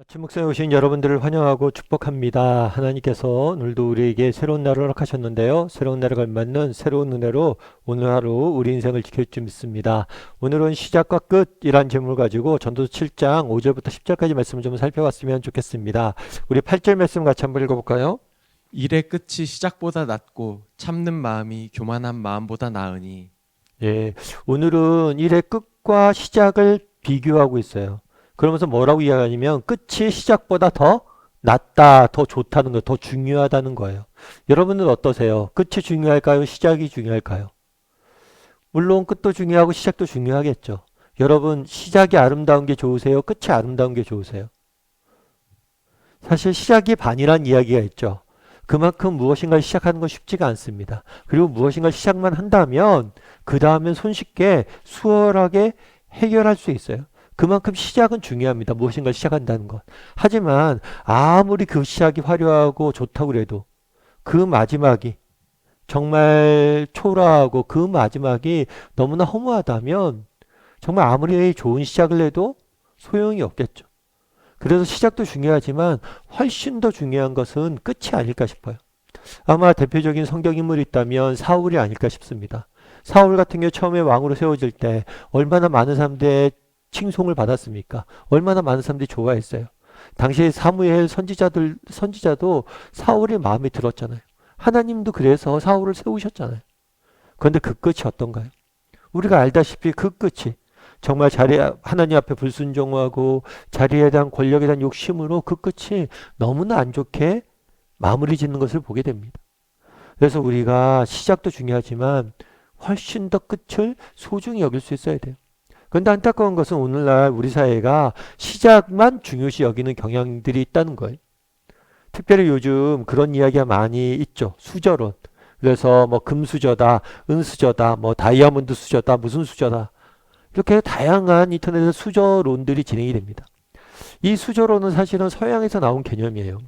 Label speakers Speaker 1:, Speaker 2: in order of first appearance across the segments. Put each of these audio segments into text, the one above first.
Speaker 1: 아침 목상에 오신 여러분들을 환영하고 축복합니다. 하나님께서 오늘도 우리에게 새로운 날을 허락하셨는데요. 새로운 날에 걸맞는 새로운 은혜로 오늘 하루 우리 인생을 지킬 줄 믿습니다. 오늘은 시작과 끝이란 제목을 가지고 전도서 7장 5절부터 10절까지 말씀을 좀 살펴봤으면 좋겠습니다. 우리 8절 말씀 같이 한번 읽어볼까요?
Speaker 2: 일의 끝이 시작보다 낫고 참는 마음이 교만한 마음보다 나으니
Speaker 1: 예, 오늘은 일의 끝과 시작을 비교하고 있어요. 그러면서 뭐라고 이야기하냐면 끝이 시작보다 더 낫다, 더 좋다는 거, 더 중요하다는 거예요. 여러분은 어떠세요? 끝이 중요할까요? 시작이 중요할까요? 물론 끝도 중요하고 시작도 중요하겠죠. 여러분 시작이 아름다운 게 좋으세요? 끝이 아름다운 게 좋으세요? 사실 시작이 반이란 이야기가 있죠. 그만큼 무엇인가를 시작하는 건 쉽지가 않습니다. 그리고 무엇인가 시작만 한다면 그 다음엔 손쉽게 수월하게 해결할 수 있어요. 그만큼 시작은 중요합니다. 무엇인가 시작한다는 것. 하지만 아무리 그 시작이 화려하고 좋다고 그래도 그 마지막이 정말 초라하고 그 마지막이 너무나 허무하다면 정말 아무리 좋은 시작을 해도 소용이 없겠죠. 그래서 시작도 중요하지만 훨씬 더 중요한 것은 끝이 아닐까 싶어요. 아마 대표적인 성경 인물이 있다면 사울이 아닐까 싶습니다. 사울 같은 경우 처음에 왕으로 세워질 때 얼마나 많은 사람들의 칭송을 받았습니까? 얼마나 많은 사람들이 좋아했어요. 당시에 사무엘 선지자들 선지자도 사울의 마음에 들었잖아요. 하나님도 그래서 사울을 세우셨잖아요. 그런데 그 끝이 어떤가요? 우리가 알다시피 그 끝이 정말 자리 하나님 앞에 불순종하고 자리에 대한 권력에 대한 욕심으로 그 끝이 너무나 안 좋게 마무리 짓는 것을 보게 됩니다. 그래서 우리가 시작도 중요하지만 훨씬 더 끝을 소중히 여길 수 있어야 돼요. 그런데 안타까운 것은 오늘날 우리 사회가 시작만 중요시 여기는 경향들이 있다는 거예요. 특별히 요즘 그런 이야기가 많이 있죠. 수저론. 그래서 뭐 금수저다, 은수저다, 뭐 다이아몬드 수저다, 무슨 수저다. 이렇게 다양한 인터넷의 수저론들이 진행이 됩니다. 이 수저론은 사실은 서양에서 나온 개념이에요.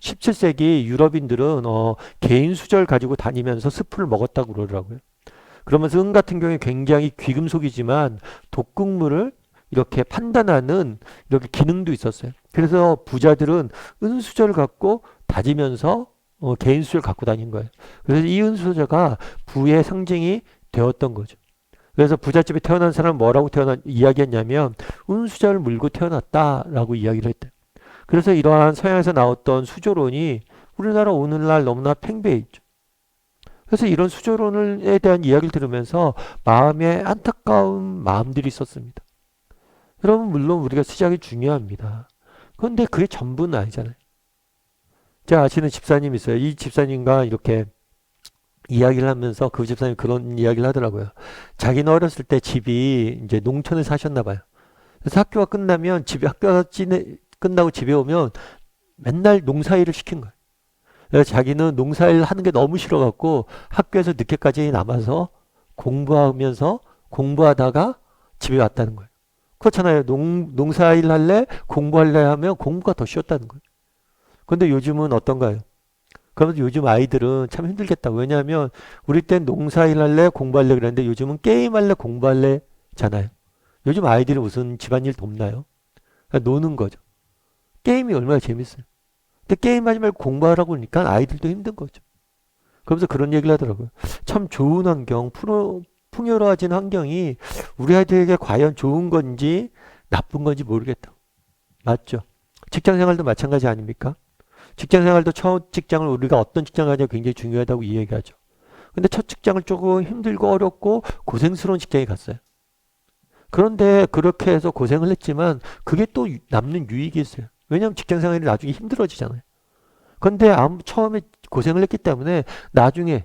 Speaker 1: 17세기 유럽인들은 어, 개인 수저를 가지고 다니면서 스프를 먹었다고 그러더라고요. 그러면서 은 같은 경우에 굉장히 귀금속이지만 독극물을 이렇게 판단하는 이렇게 기능도 있었어요. 그래서 부자들은 은수저를 갖고 다지면서 어, 개인 수저를 갖고 다닌 거예요. 그래서 이 은수저가 부의 상징이 되었던 거죠. 그래서 부잣집에 태어난 사람은 뭐라고 태어난 이야기했냐면 은수저를 물고 태어났다라고 이야기를 했대요. 그래서 이러한 서양에서 나왔던 수조론이 우리나라 오늘날 너무나 팽배해 있죠. 그래서 이런 수조론에 대한 이야기를 들으면서 마음에 안타까운 마음들이 있었습니다. 여러분 물론 우리가 시작이 중요합니다. 그런데 그게 전부는 아니잖아요. 제가 아시는 집사님 있어요. 이 집사님과 이렇게 이야기를 하면서 그 집사님 그런 이야기를 하더라고요. 자기는 어렸을 때 집이 이제 농촌에 사셨나 봐요. 그래서 학교가 끝나면 집에 학교가 끝나고 집에 오면 맨날 농사일을 시킨 거예요. 그래서 자기는 농사일 하는 게 너무 싫어갖고 학교에서 늦게까지 남아서 공부하면서 공부하다가 집에 왔다는 거예요. 그렇잖아요. 농, 농사일 할래? 공부할래? 하면 공부가 더 쉬웠다는 거예요. 근데 요즘은 어떤가요? 그러면서 요즘 아이들은 참 힘들겠다고. 왜냐하면 우리 땐 농사일 할래? 공부할래? 그랬는데 요즘은 게임할래? 공부할래? 잖아요. 요즘 아이들이 무슨 집안일 돕나요? 그냥 노는 거죠. 게임이 얼마나 재밌어요. 근데 게임하지 말고 공부하라고 그러니까 아이들도 힘든 거죠. 그러면서 그런 얘기를 하더라고요. 참 좋은 환경, 프로, 풍요로워진 환경이 우리 아이들에게 과연 좋은 건지 나쁜 건지 모르겠다. 맞죠? 직장 생활도 마찬가지 아닙니까? 직장 생활도 첫 직장을 우리가 어떤 직장 가냐 굉장히 중요하다고 이야기하죠. 근데 첫 직장을 조금 힘들고 어렵고 고생스러운 직장에 갔어요. 그런데 그렇게 해서 고생을 했지만 그게 또 유- 남는 유익이 있어요. 왜냐하면 직장 생활이 나중에 힘들어지잖아요. 근데 아무 처음에 고생을 했기 때문에 나중에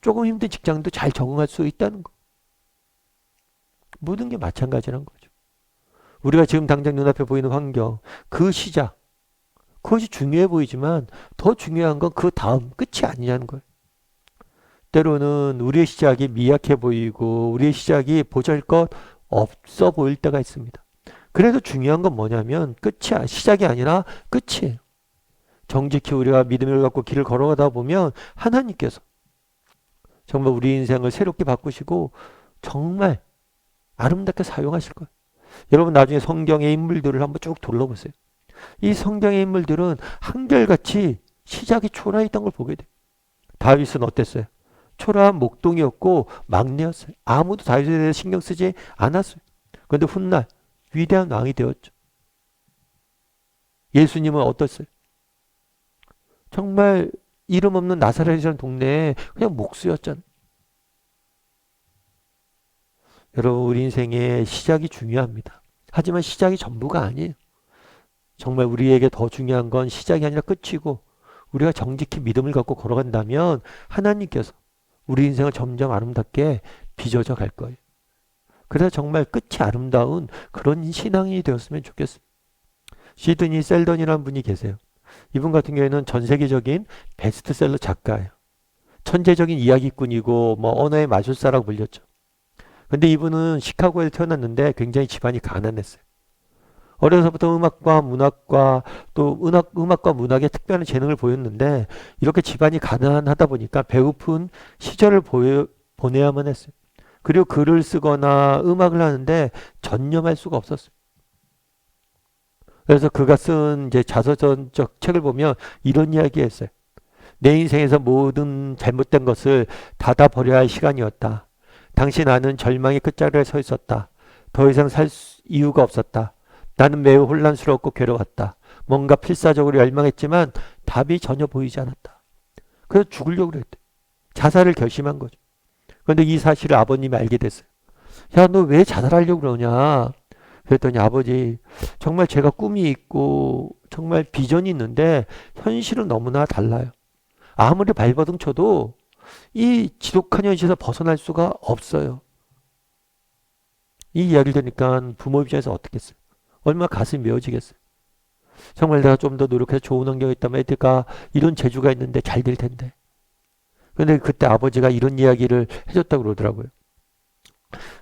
Speaker 1: 조금 힘든 직장도 잘 적응할 수 있다는 거. 모든 게 마찬가지란 거죠. 우리가 지금 당장 눈앞에 보이는 환경, 그 시작, 그것이 중요해 보이지만 더 중요한 건 그 다음 끝이 아니냐는 거예요. 때로는 우리의 시작이 미약해 보이고 우리의 시작이 보잘 것 없어 보일 때가 있습니다. 그래도 중요한 건 뭐냐면 끝이 아- 시작이 아니라 끝이에요. 정직히 우리가 믿음을 갖고 길을 걸어가다 보면 하나님께서 정말 우리 인생을 새롭게 바꾸시고 정말 아름답게 사용하실 거예요. 여러분 나중에 성경의 인물들을 한번 쭉 둘러보세요. 이 성경의 인물들은 한결같이 시작이 초라했던 걸 보게 돼. 다윗은 어땠어요? 초라한 목동이었고 막내였어요. 아무도 다윗에 대해 신경 쓰지 않았어요. 그런데 훗날 위대한 왕이 되었죠. 예수님은 어떻어요? 정말 이름 없는 나사렛이라는 동네에 그냥 목수였잖아요. 여러분 우리 인생의 시작이 중요합니다. 하지만 시작이 전부가 아니에요. 정말 우리에게 더 중요한 건 시작이 아니라 끝이고 우리가 정직히 믿음을 갖고 걸어간다면 하나님께서 우리 인생을 점점 아름답게 빚어져 갈 거예요. 그래서 정말 끝이 아름다운 그런 신앙이 되었으면 좋겠습니다. 시드니 셀던이라는 분이 계세요. 이분 같은 경우에는 전 세계적인 베스트셀러 작가예요. 천재적인 이야기꾼이고 뭐 언어의 마술사라고 불렸죠. 근데 이분은 시카고에 태어났는데 굉장히 집안이 가난했어요. 어려서부터 음악과 문학과 또 음악, 음악과 문학에 특별한 재능을 보였는데 이렇게 집안이 가난하다 보니까 배고픈 시절을 보여, 보내야만 했어요. 그리고 글을 쓰거나 음악을 하는데 전념할 수가 없었어요. 그래서 그가 쓴 이제 자서전적 책을 보면 이런 이야기 했어요. 내 인생에서 모든 잘못된 것을 닫아 버려야 할 시간이었다. 당시 나는 절망의 끝자리에 서 있었다. 더 이상 살 수- 이유가 없었다. 나는 매우 혼란스럽고 괴로웠다. 뭔가 필사적으로 열망했지만 답이 전혀 보이지 않았다. 그래서 죽으려고 그랬대. 자살을 결심한 거죠. 그런데 이 사실을 아버님이 알게 됐어요. 야, 너 왜 자살하려고 그러냐? 그랬더니 아버지, 정말 제가 꿈이 있고 정말 비전이 있는데 현실은 너무나 달라요. 아무리 발버둥 쳐도 이 지독한 현실에서 벗어날 수가 없어요. 이 이야기를 들으니까 부모 입장에서 어떻겠어요? 얼마나 가슴이 메어지겠어요? 정말 내가 좀 더 노력해서 좋은 환경에 있다면 애들가 이런 재주가 있는데 잘 될 텐데. 근데 그때 아버지가 이런 이야기를 해줬다고 그러더라고요.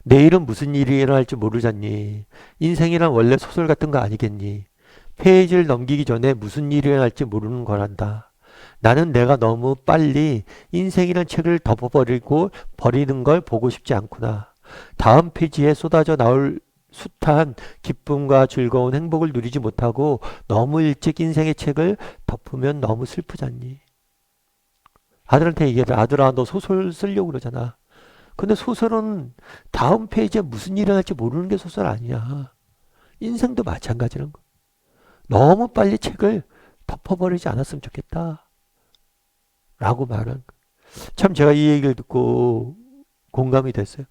Speaker 1: 내일은 무슨 일이 일어날지 모르잖니. 인생이란 원래 소설 같은 거 아니겠니? 페이지를 넘기기 전에 무슨 일이 일어날지 모르는 거란다. 나는 내가 너무 빨리 인생이란 책을 덮어버리고 버리는 걸 보고 싶지 않구나. 다음 페이지에 쏟아져 나올 숱한 기쁨과 즐거운 행복을 누리지 못하고 너무 일찍 인생의 책을 덮으면 너무 슬프잖니. 아들한테 얘기를 아들아 너 소설 쓰려고 그러잖아. 근데 소설은 다음 페이지에 무슨 일이 일어날지 모르는 게 소설 아니야. 인생도 마찬가지라는 거. 너무 빨리 책을 덮어버리지 않았으면 좋겠다. 라고 말한 거. 참 제가 이 얘기를 듣고 공감이 됐어요.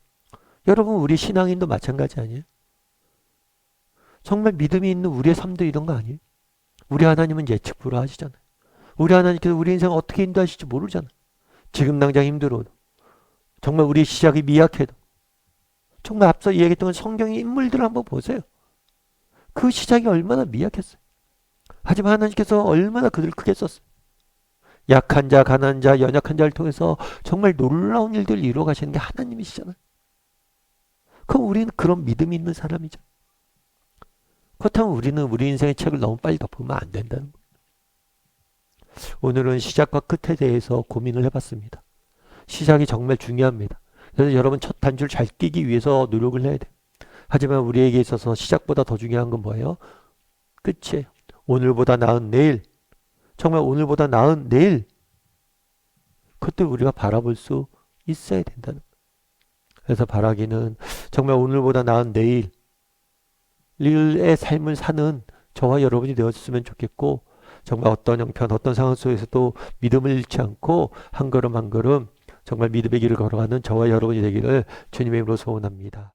Speaker 1: 여러분 우리 신앙인도 마찬가지 아니에요? 정말 믿음이 있는 우리의 삶도 이런 거 아니에요? 우리 하나님은 예측 불허하시잖아요. 우리 하나님께서 우리 인생 어떻게 인도하실지 모르잖아요. 지금 당장 힘들어도 정말 우리 시작이 미약해도 정말 앞서 이야기했던 성경의 인물들을 한번 보세요. 그 시작이 얼마나 미약했어요. 하지만 하나님께서 얼마나 그들을 크게 썼어요. 약한 자, 가난한 자, 연약한 자를 통해서 정말 놀라운 일들을 이루어 가시는 게 하나님이시잖아요. 그럼 우리는 그런 믿음이 있는 사람이죠. 그렇다면 우리는 우리 인생의 책을 너무 빨리 덮으면 안 된다는 거예요. 오늘은 시작과 끝에 대해서 고민을 해봤습니다. 시작이 정말 중요합니다. 그래서 여러분 첫 단추를 잘 끼기 위해서 노력을 해야 돼요. 하지만 우리에게 있어서 시작보다 더 중요한 건 뭐예요? 끝이에요. 오늘보다 나은 내일. 정말 오늘보다 나은 내일. 그때 우리가 바라볼 수 있어야 된다는. 그래서 바라기는 정말 오늘보다 나은 내일. 일의 삶을 사는 저와 여러분이 되었으면 좋겠고 정말 어떤 형편 어떤 상황 속에서도 믿음을 잃지 않고 한 걸음 한 걸음 정말 믿음의 길을 걸어가는 저와 여러분이 되기를 주님의 이름으로 소원합니다.